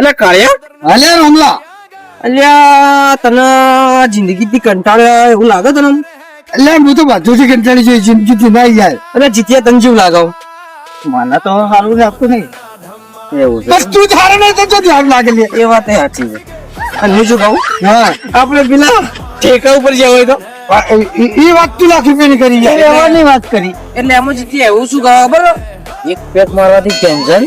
એટલે કાળિયા? અલ્યા રમલા. અલ્યા તને જિંદગીથી કંટાળ્યા એવું લાગે તને? અલ્યા હું તો બધુંથી કંટાળી જોઈ જિંદગીથી ના યાર અને જીત્યા તને જેવું લાગાવ મને તો સારું લાગતું નહીં. એવું બસ તું ધારે નહીં તો જો ધ્યાન લાગે લે. એ વાત સાચી છે. અને શું કહું? હા. આપણે પેલા ઠેકા ઉપર જવું હોય તો? એ- વાત તું લાખ રૂપિયાની કરી. યાર એવાની વાત કરી. એટલે એમાં જીતી એવું શું કહો ખબર? એક પેક મારવાથી ટેન્શન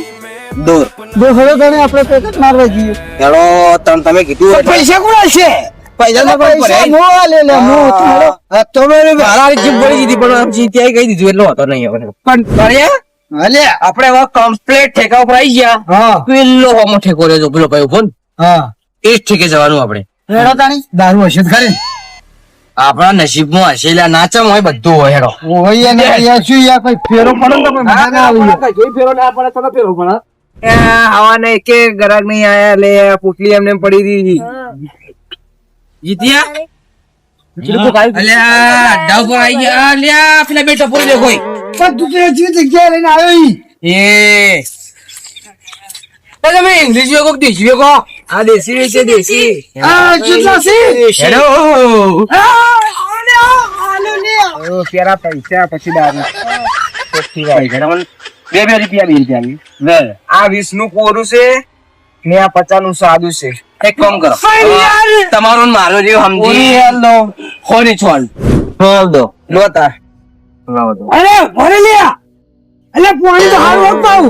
દૂર. જો હવે ગણે આપણે પેકેટ મારવા જઈએ. હેલો તને તમે કીધું પૈસા કોણ છે? પૈસા તો પૈસા નો આલે લે નો તો મેં મારા જીપ પડી દીધી પણ આમ જીત્યા કહી દીધું એટલે હતો નહીં હવે. પણ કાળિયા અલે આપણે હવે કમ્પ્લીટ ઠેકા ઉપર આવી ગયા. હા. પેલો હોમો ઠેકો રહ્યો પેલો ભાઈ ઊભો હા. એ જ ઠેકે જવાનું આપણે. હેડો તાણી. દારૂ હશે ખરી. આપણા નસીબમાં હશે નાચમ હોય બધું હોય હેડો. હોય ને શું યાર કોઈ ફેરો પડે ને તો મજા ના આવે યાર. હવા ને એક ગરાક નહીં આયા એટલે પુટલી એમને પડી દીધી જીત્યા અલ્યા અડ્ડા ઉપર આવી ગયા અલ્યા પેલા બે ટપોરી દેખો પણ તું તો હજી જગ્યાએ લઈને આવ્યો ઈ. એ તો તમે ઇંગ્લિશ વેકો કે દેશી વેકો આ દેશી વેચે દેશી આ કેટલા છે હેડો ઓ, પેલા પૈસા પછી દારૂ બે બે રૂપિયા બે રૂપિયા આ વીસનું કોરું છે? ને આ પચાસનું સાદું છે. એક કામ કરો. તમારો મારો જેવો સમજી. લો. હોરી છોલ છોડ. દો. લો તાર. લાવો દો. અરે ભરે લ્યા અલે પાણી તો હારું પાઉ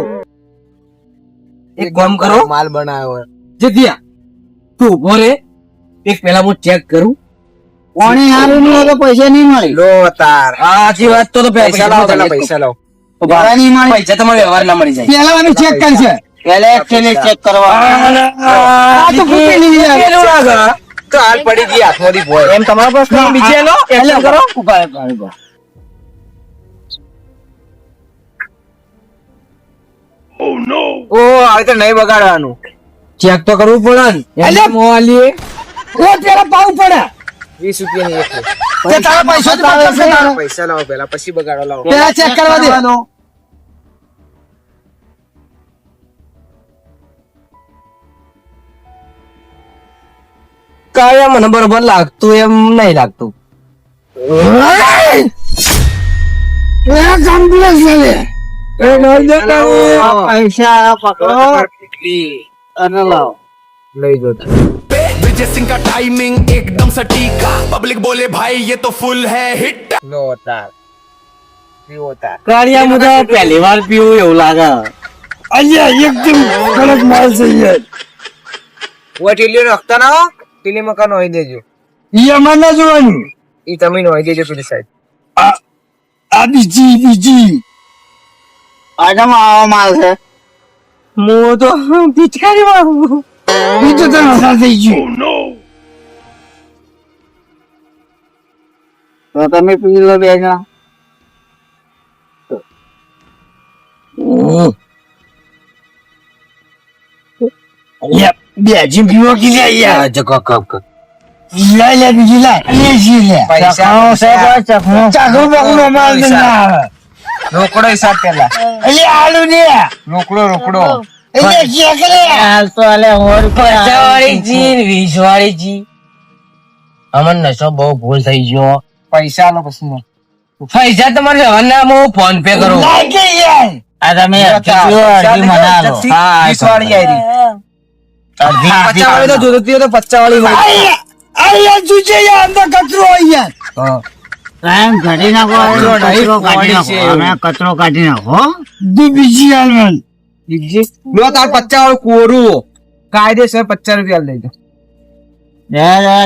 એક કામ કરો. માલ બનાવ્યો દિયા તું ઊભો રે. એક પેલા હું ચેક કરું. પાણી હારું નહીં તો પૈસા નહીં મળે. લો તાર. સાચી વાત તો પૈસા લાવો પૈસા લાવો. પૈસા તમારે વ્યવહાર ના મળી જાય. પેલા અમે ચેક કરશે પેલા એક ચેક કરવા. આ તો ફૂટેલી લાગે. તો હાલ પડી ગઈ હાથમાંથી ભોય. એમ તમારો પ્રશ્ન બીજે લો એમ કરો. ઊભા ઊભા રહો, ઊભા ઓ હવે તો નહીં બગાડવાનું. ચેક તો કરવું પડે ને. ઓ પેલા પાવ પડે. વીસ રૂપિયા ની એક. તે તારા પૈસા તારા. પૈસા લાવો પેલા પછી બગાડો લાવો. પેલા ચેક કરવા દે. કાયા મને બરોબર લાગતું એમ નહીં લાગતું એ કમ્પ્લેક્સ છે લે. પૈસા પકડો અને લાવો લઈ જો विजय सिंह का टाइमिंग एकदम सटीका पब्लिक बोले भाई ये तो फुल है हिट નો તાર પીવો તાર કાળિયા મુદા પહેલી વાર પીવું એવું લાગે અહીંયા એકદમ કડક માલ છે યાર ઓ ટીલીઓ નાખતા ના હો મકાન મકા નોઈ દેજો. ઈ અમાર ના જોવાનું. ઈ તમે નોઈ દેજો પેલી સાહેબ આ આ બીજી બીજી. આગમ આવા માલ છે. મો તો પિચકારી માં બીજું તો નશા થઈ ગયું તો તમે પી લો બે જણા. અલ્યા બે જીમ પીવો કે લે યાર? જકો કપ કપ લાય લે બીજી લે. જી લે. પૈસા, છે પૈસા. ચખણો બકનો માલ તો ના રોકડો હિસાબ પેલા. અલ્યા આલુ ને રોકડો રોકડો. અલ્યા ક્યાં કરે હાલ તો અલે હોર પચાવાળી જી ને વીસ જી અમન નશો બહુ ભૂલ થઈ ગયો. પૈસા નો પૈસા તમારે જવાના હું ફોન પે કરું. આ તમે હા આવી પચાસ વાળી તો જોતી તો પચાસ વાળી હોય. આયા આયા જુજે અંદર કચરો કાયમ કાઢી નાખો કચરો કાઢી. નાખો? બીજી હાલવાન લો તાર પચાસ વાળું કોરું. કાયદેસર પચાસ રૂપિયા લઈ દો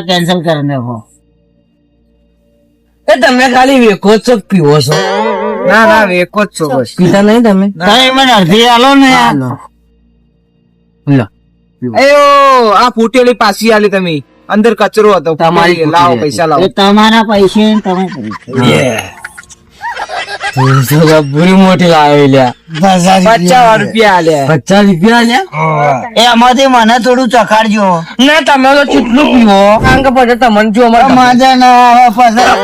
કેન્સલ કરી નાખો. એ તમે ખાલી વેકો જ છો પીવો છો? ના ના વેકો જ છો બસ. પીતા નહીં તમે? મને અડધી આલો ને યાર. લો. અયો આ ફૂટેલી પાછી આલી તમે. અંદર કચરો હતો. તમારી લાવો પૈસા એ લાવો તમારા પૈસે તમે બુરી મોટી લાવી પચાસ રૂપિયા આલ્યા પચાસ રૂપિયા આલ્યા એ એમાંથી મને થોડું ચખાડજો. ના તમે તો કેટલું પીવો. કારણ કે પછી તમને જો અમારે મજા ના આવે પાછા.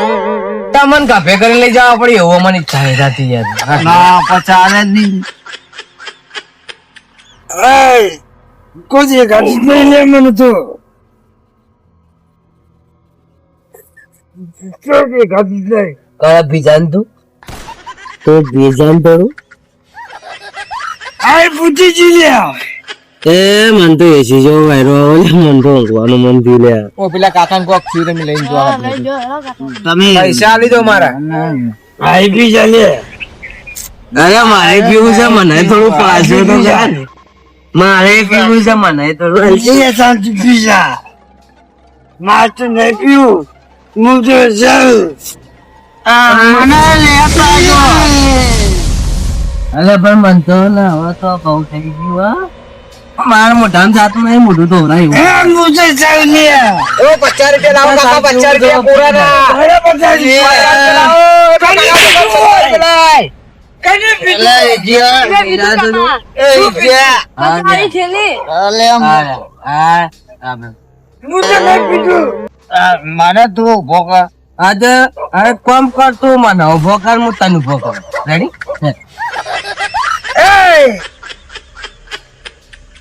તમને કાફે કરી લઈ જવા પડે એવો મને ઈચ્છા થઈ જતી યાર ના પચાસ જ નહીં. જ નહીં લે મને તો કોઈ દેખાતું જ નહીં કયા બીજાન તું તો બીજાન થોડું આ પૂછી જી લે એ મન તો એસી જેવો વાયરો ને મન તો ઊંઘવાનું મન થયું લે ઓ પેલા કાકા કોક થયું તમે લઈને જોવા તમે પૈસા આલી દો મારા આઈ બી ચાલે અરે મારે પીવું છે મને થોડું પાછું તો કર. મારે પીવું છે મને તો એ શાંતિ પીજા માર તો નહીં પીવું. હું તો જાઉં. મને લેતા અલે પણ મન તો ને હવે તો બહુ થઈ ગયું હા. મારા મોઢામાં જાતું નહીં મોઢું એ હું જાઉં લે ઓ પચાસ રૂપિયા લાવો કાકા પચાસ રૂપિયા પૂરા ઇજ્યા મને તું ઊભો કર. આજે કોમ કર તું મને. ઊભો કર હું તને ઊભો કર. રેડી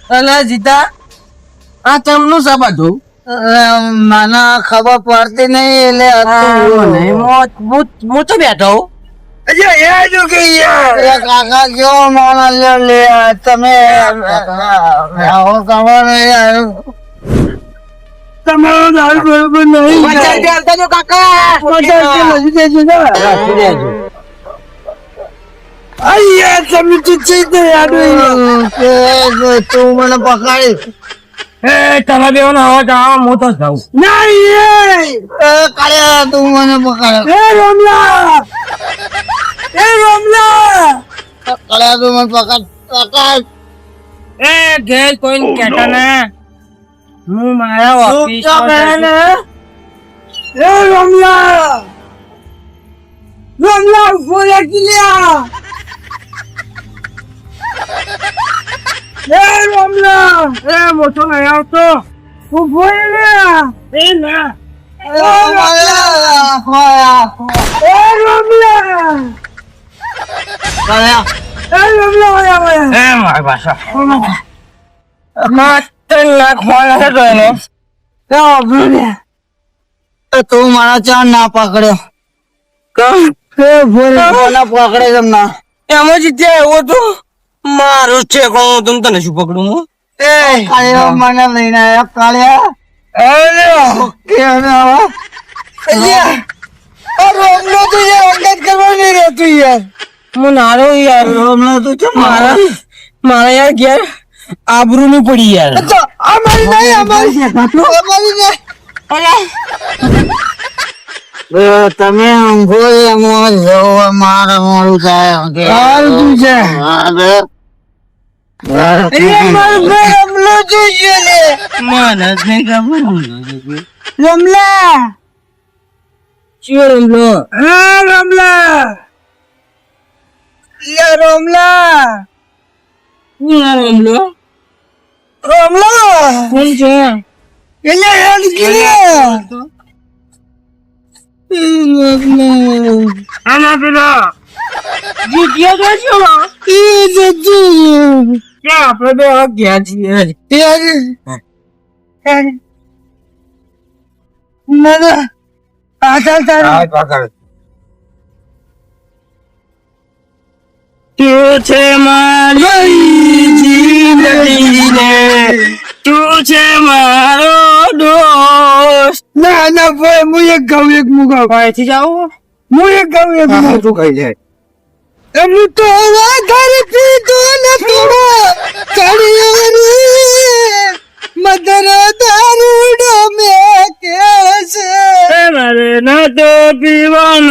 અલે જીતા આ ચમનું છે બધું? મને ખબર પડતી નહીં એટલે હું તો બેઠો હું. અરે કે યાર એ કાકા કેવો માણસ લે લે? તમે આવો તમારો બરોબર નહીં. પચાસ રૂપિયા આલતા જો કાકા. પચાસ રૂપિયા લઈ દેજો ને. રાખી દેજો. અરે યાર તમે તો મને પકડી એ તમે ને હવે જાઓ હું તો જાઉં. નહીં એ તું મને પકડ એ રમલા એ રમલા! કાલે તું મને પકડ પકડ. એ ઘેર કોઈ કેતા ના. હું મારા ઓફિસ ને એ રમલા! રમલા ઊભો રે કિલ્યા. એ રમલા! એ મોટો નહીં આવતો. ઊભો રે એ ના. એ રમલા! કાલે એ રમલા! તો મારા ચાર ના પકડ્યો કમ એ ઊભો રે મને પકડે તમને એમાં જીત્યા એવો તો મારું છે કોણ તને શું પકડું હું એ કાલે મને લઈને આવ્યા કાલે અરે કે હવે રમલો તો યાર અંગત કરવા નહીં રહેતું યાર હું નારો યાર. હમણાં તો છે મારા મારા યાર ઘેર આબરૂ નું પડી યાર. તો અમારી નહીં અમારી અમારી નહીં તમે ઊંઘો એમાં જવો મારે મોડું થાય કે. તું છે. રમલો જોઈએ મને જ નહીં ખબર રમલા. ચિયો રમલો. હા રમલા. યા રમલા. ક્યાં રમલો? રમલા? કોણ છે? એટલે હેડ ગીરે. આના પેલો. જીત્યા તો છો? એ જતું ક્યાં આપણે હવે ગયા છીએ. યાર મને આ ચાલ ચાલ તું છે મારી જિંદગીને? તું છે મારો દોસ્ત. ના ના ભાઈ હું એક ગાઉં એક હું ગાઉં અહીંથી જાઉં હું. એક ગાઉં એક હું તું કહી જાય? એમનું તો વધારે પીધો ને થોડો ચડિયારી મદર દારૂડો મે કે છે? મારે ના તો પીવાન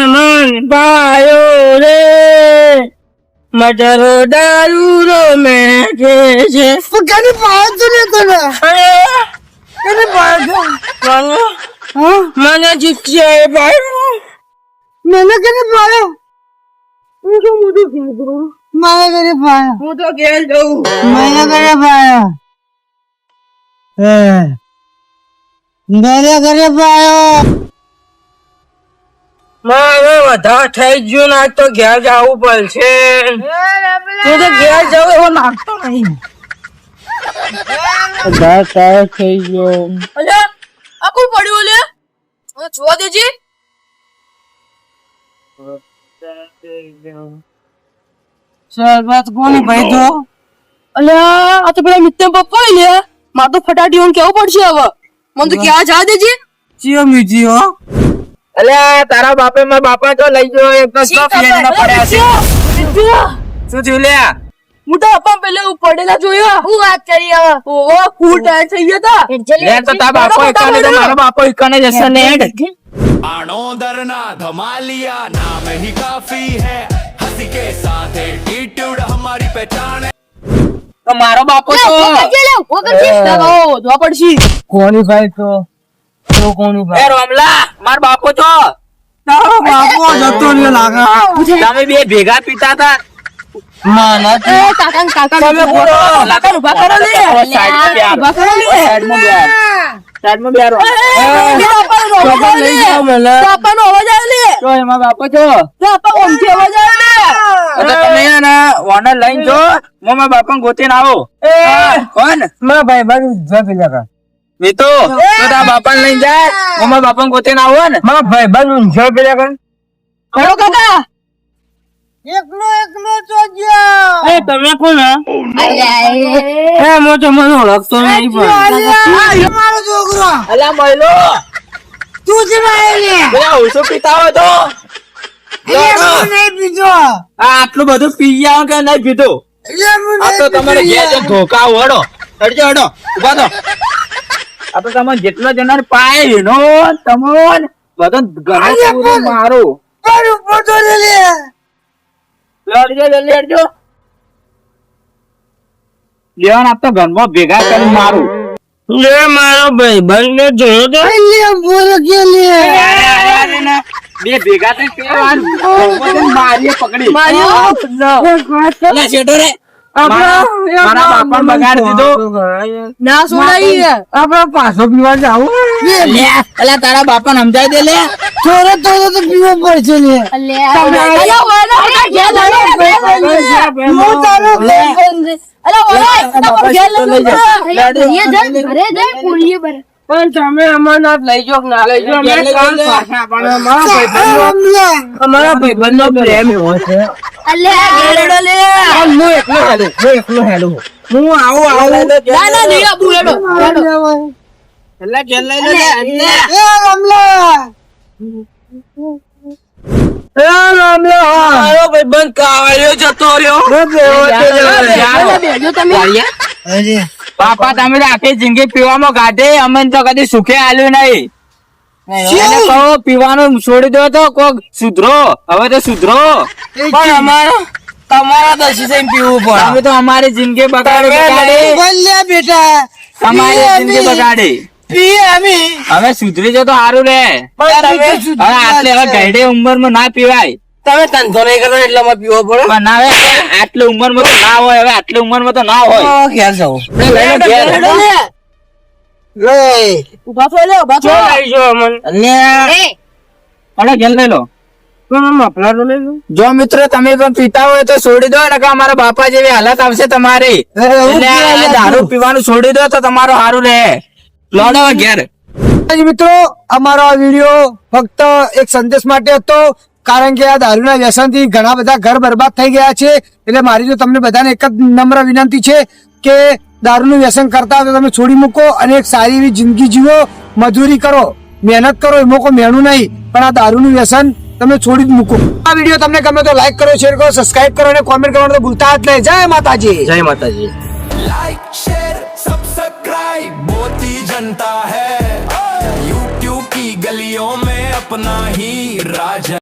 મટરો દારૂ રો મેં કે છે? કને પાડતો ને તને? કને પાડતો મને હા? મને જીતશે ભાઈ. મને કને પાડ્યો હું તો મોટું કીધું મારા ઘરે પાડ્યો હું તો ઘેર જઉં મારા ઘરે પાડ્યો હે. મને ઘરે પાડ્યો મારે વધારે થઈ ગયું ના તો ઘેર જવું પડશે. તું તો ઘેર જવું એવો નાખતો નહીં. દાંત તારો થઈ ગયો. અલ્યા આ પડ્યું લે મને જોવા દેજે. શરબત કોની ભાઈ તો અલ્યા આ તો પેલા મિત્ર પપ્પા લે માર તો ફટાટી કેવું પડશે હવે? મને તો ક્યાં જા દેજે? ચિયો અલે તારા બાપે માં બાપા તો લઈ ગયો એક તો સો ફિયર પડ્યા છે. શું થયું લે હું તો અપા પેલે પડેલા જોયો. હું વાત કરી હવે? ઓ કુલ ટાયર થઈ ગયો તો. લે તો તારા બાપો એકને તો મારો બાપો એકને જશે ને આણોદર ના ધમાલિયા નામ હી કાફી હે. હસી કે સાથે ટીટ્યુડ હમારી પહેચાન તો મારો બાપો તો કોની ફાઈલ તો. તો કોની એ ભાઈ રોમલા માર બાપો તો તારો બાપો જતો રહ્યો લાગે. તમે બે ભેગા પીતા હતા? માના એ કાકા કાકા તમે બોલો. કાકા ઊભા કરો લે. ઊભા કરો અવાજ આવે લે. તો એમાં બાપો છો. બાપા ઓમથી અવાજ આવે લે. તમે ને ઓનર લઈને જો. હું મારા ગોતીને આવો. કોણ? મારા ભાઈ બાજુ જપી લગા. મિતુ તો તારા બાપાને લઈને જાય હું મારા બાપાને ગોતીને આવો ને. મારા ભાઈ બાજુ જપી લગા કરો કાકા. એકલો એકલો તો ગયા. એ તમે કોણ હે? એ મો તો મને ઓળખતો નહીં પણ. મારો છોકરો. અલા મહિલો તું જ લે. પેલા ઓછો પીતા હોય તો નહીં પીધો આ આટલું બધું પી ગયા કે નહીં પીધું? આ તો તમારે ઘેર ધોકા હડો હડજો હડો ઊભા તો આ તમે જેટલા જણા પાય એનો તમોન બધો ઘણો પૂરું મારું. મારું પોતો લે લડજો લડજો લેવાન આપ તો ઘરમાં ભેગા કરી મારું. લે મારો ભાઈ બંને જોયો તો? લે બોલો કે લે. બે ભેગા થઈ પેલા મારીએ પકડી. લે છેડો રે. મારા મારા બગાડ દીધો ના સોડાઈ આપડે પાછો પીવા જાવ લે તારા બાપા સમજાય દે લે થોડો થોડો તો પીવો પડશે લે પણ તમે અમરનાથ લઈ જો ના લઈ જો અમારા ભાઈ અમારા ભાઈ નો પ્રેમ એવો છે અલ્યા ઘેરડો લે. હું એકલો હેલો હું એકલો હેલો હું આવું આવું. ના ના નહીં આબુ હેડો હેડો. એટલે ઘેર લઈ લે લે એ રમલા. એ રમલા. મારો ભાઈ બંધ કાવળિયો જતો રહ્યો. અલ્યા બેજો તમે. અરે પાપા તમે આખી જિંદગી પીવામાં કાઢે અમને તો કદી સુખે આલ્યું નહીં. કહો પીવાનું છોડી દો તો કોક સુધરો. હવે તો સુધરો. પણ અમારો તમારા દસી પીવું તમે તો અમારી જિંદગી બગાડી બોલ્યા બેટા. તમારી જિંદગી બગાડી. હવે સુધરી જો તો સારું રે. હવે આટલે હવે ગયડે ઉંમરમાં ના પીવાય. તમે ધંધો નહીં કરો એટલે અમે પીવો પડે. પણ ના હવે આટલી ઉંમરમાં તો ના હોય હવે આટલી ઉંમરમાં તો ના હોય. ઘેર. હેડો લે ઊભા થો લે ઊભા થો. લઈ લો. જો મિત્રો તમે પણ પીતા હોય તો છોડી દો ને અમારા બાપા જેવી હાલત આવશે તમારી. દારૂ પીવાનું છોડી દો તો તમારું સારું રહે. લોડો ઘેર. મિત્રો અમારો આ વીડિયો ફક્ત એક સંદેશ માટે હતો કારણ કે આ દારૂના વ્યસનથી ઘણા બધા ઘર બરબાદ થઈ ગયા છે. એટલે મારી તો તમને બધાને એક જ નમ્ર વિનંતી છે કે દારૂનું વ્યસન કરતા હોય તો તમે છોડી મૂકો અને એક સારી એવી જિંદગી જીવો મજૂરી કરો મહેનત કરો એ મોકો મહેણું નહીં પણ આ દારૂનું વ્યસન તમે છોડી જ મૂકો આ વિડીયો તમને ગમે તો લાઈક કરો શેર કરો સબસ્ક્રાઇબ કરો અને કોમેન્ટ કરવાનું તો ભૂલતા જ નહીં જય માતાજી જય માતાજી लाइक शेयर सब्सक्राइब मोती जनता है यूट्यूब की गलियों में अपना ही राज है